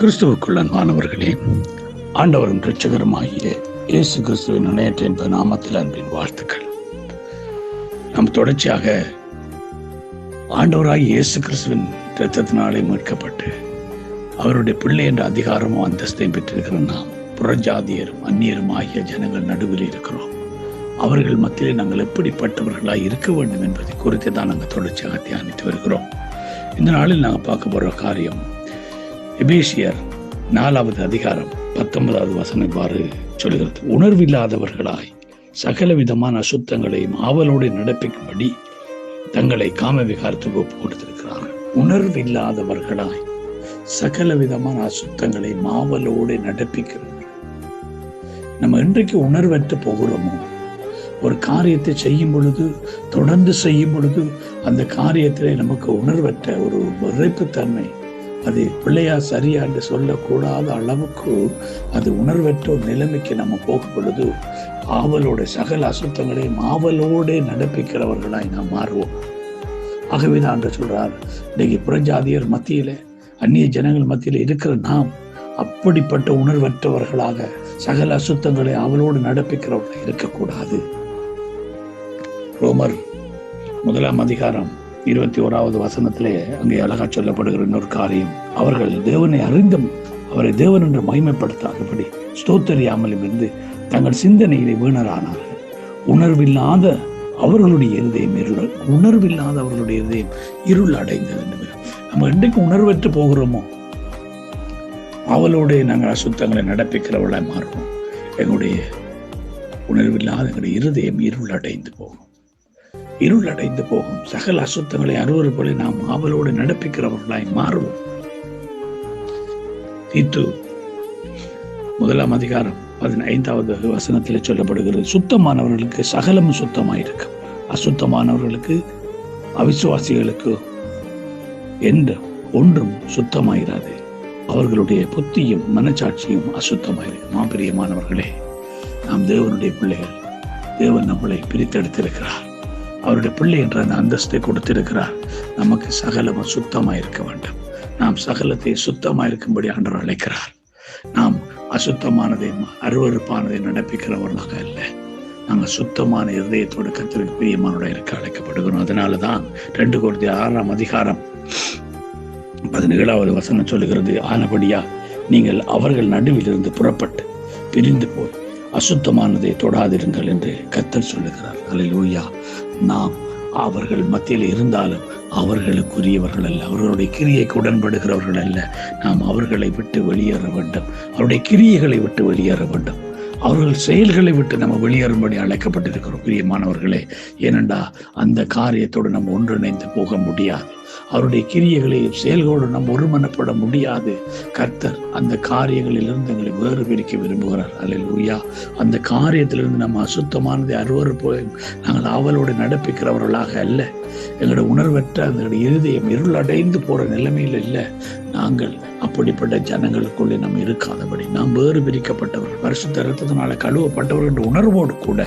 கிறிஸ்துவுக்குள்ள மாணவர்களே ஆண்டவரும் ரட்சகருமாகிய இயேசு கிறிஸ்துவின் இணையற்ற என்ப நாமத்தில் அன்பின் வாழ்த்துக்கள். நாம் தொடர்ச்சியாக ஆண்டவராக இயேசு கிறிஸ்துவின் இரத்தத்தினாலே மீட்கப்பட்டு அவருடைய பிள்ளை என்ற அதிகாரமும் அந்தஸ்தையும் பெற்றிருக்கிற நாம் புறஜாதியரும் அந்நியரும் ஆகிய ஜனங்கள் நடுவில் இருக்கிறோம். அவர்கள் மத்தியிலே நாங்கள் எப்படிப்பட்டவர்களாக இருக்க வேண்டும் என்பதை குறித்து தான் நாங்கள் தொடர்ச்சியாக தியானித்து வருகிறோம். இந்த நாளில் நாங்கள் பார்க்க போகிற காரியம் எபேசியர் நாலாவது அதிகாரம் பத்தொன்பதாவது வசனம் இவ்வாறு சொல்கிறது. உணர்வில்லாதவர்களாய் சகல விதமான அசுத்தங்களையும் ஆவலோடு நடப்பிக்கும்படி தங்களை காம விகாரத்துக்கு ஒப்பு கொடுத்திருக்கிறார்கள். உணர்வில்லாதவர்களாய் சகல விதமான அசுத்தங்களை மாவலோடு நடப்பிக்கிறது நம்ம இன்றைக்கு உணர்வற்று போகிறோமோ? ஒரு காரியத்தை செய்யும் பொழுது தொடர்ந்து செய்யும் பொழுது அந்த காரியத்திலே நமக்கு உணர்வற்ற ஒரு விரைப்புத்தன்மை அது பிள்ளையா சரியா என்று சொல்லக்கூடாத அளவுக்கு அது உணர்வற்ற ஒரு நிலைமைக்கு நம்ம போகும் பொழுது ஆவலோட சகல அசுத்தங்களையும் ஆவலோடு நடப்பிக்கிறவர்களாய் நாம் மாறுவோம். ஆகவே தான் என்று சொல்றார் இன்னைக்கு புறஞ்சாதியர் மத்தியில அந்நிய ஜனங்கள் மத்தியில் இருக்கிற நாம் அப்படிப்பட்ட உணர்வற்றவர்களாக சகல அசுத்தங்களை அவளோடு நடப்பிக்கிறவர்களாக இருக்கக்கூடாது. ரோமர் முதலாம் அதிகாரம் இருபத்தி ஓராவது வசனத்திலே அங்கே அழகா சொல்லப்படுகிற இன்னொரு காரியம். அவர்கள் தேவனை அறிந்தும் அவரை தேவன் என்று மகிமைப்படுத்தாதபடி ஸ்தோத்தரியாமலும் இருந்து தங்கள் சிந்தனையிலே வீணரானார்கள். உணர்வில்லாத அவர்களுடைய இருதயம் இருள் உணர்வில்லாத அவர்களுடைய இருதயம் இருள் அடைந்தது என்று நம்ம இன்றைக்கு உணர்வற்று போகிறோமோ அவளோட நாங்கள் அசுத்தங்களை நடப்பிக்கிறவளாய் மாறுவோம். எங்களுடைய உணர்வில்லாத எங்களுடைய இருதயம் இருள் அடைந்து போகும். இருள் அடைந்து போகும். சகல அசுத்தங்களை அருவறுகளை நாம் ஆவலோடு நடப்பிக்கிறவர்களாய் மாறுவோம். தீத்து முதலாம் அதிகாரம் பதினைந்தாவது வசனத்தில் சொல்லப்படுகிறது. சுத்தமானவர்களுக்கு சகலமும் சுத்தமாயிருக்கும். அசுத்தமானவர்களுக்கு அவிசுவாசிகளுக்கு எந்த ஒன்றும் சுத்தமாயிராது. அவர்களுடைய புத்தியும் மனச்சாட்சியும் அசுத்தமாயிருக்கும். மாபிரியமானவர்களே நாம் தேவனுடைய பிள்ளைகள் தேவன் நம்மளை பிரித்தெடுத்திருக்கிறார். அவருடைய பிள்ளை என்ற அந்த அந்தஸ்தை கொடுத்திருக்கிறார். நமக்கு சகலமும் சுத்தமாக இருக்க வேண்டும். நாம் சகலத்தை சுத்தமாக இருக்கும்படி ஆண்டவர் அழைக்கிறார். நாம் அசுத்தமானதை அருவறுப்பானதை நடப்பிக்கிறவர்களாக அல்ல. நாங்கள் சுத்தமான இருதயத்தோடு கத்திரிக்கு பிரியமானோட இருக்க அழைக்கப்படுகிறோம். அதனால தான் ரெண்டு கோடி ஆறாம் அதிகாரம் பதினேழாவது வசனம் சொல்லுகிறது ஆனபடியா நீங்கள் அவர்கள் நடுவில் இருந்து புறப்பட்டு பிரிந்து போய் அசுத்தமானதை தொடாதிருங்கள் என்று கத்தல் சொல்லுகிறார். அலையூயா நாம் அவர்கள் மத்தியில் இருந்தாலும் அவர்களுக்குரியவர்கள் அல்ல. அவர்களுடைய கிரியைக்கு உடன்படுகிறவர்கள் அல்ல. நாம் அவர்களை விட்டு வெளியேற வேண்டும். அவருடைய கிரியைகளை விட்டு வெளியேற வேண்டும். அவர்கள் செயல்களை விட்டு நம்ம வெளியேறும்படி அழைக்கப்பட்டிருக்கிறோம். பிரியமானவர்களே ஏனெண்டா அந்த காரியத்தோடு நம்ம ஒன்றிணைந்து போக முடியாது. அவருடைய கிரியைகளை செயல்களோடு நம்ம ஒருமனப்பட முடியாது. கர்த்தர் அந்த காரியங்களிலிருந்து எங்களை வேறு பிரிக்க விரும்புகிறார். அல்ல உய்யா அந்த காரியத்திலிருந்து நம்ம அசுத்தமானதை போய் நாங்கள் அவளோடு நடப்பிக்கிறவர்களாக அல்ல. எங்களோட உணர்வற்ற எங்களுடைய இருதயம் இருள் அடைந்து போற நிலைமையில் இல்லை. நாங்கள் அப்படிப்பட்ட ஜனங்களுக்குள்ளே நம்ம இருக்காதபடி நாம் வேறு பிரிக்கப்பட்டவர்கள் பரிசுத்த ரத்தத்தினால கழுவப்பட்டவர்கள் என்ற உணர்வோடு கூட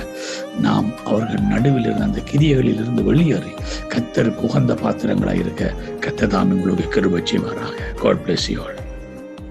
நாம் அவர்கள் நடுவில் இருந்த அந்த கிரியைகளில் இருந்து வெளியேறி கத்தருக்கு உகந்த பாத்திரங்களாக இருக்க கத்ததாம் உங்களுக்கு கிருபை செய்வாராக. God bless you all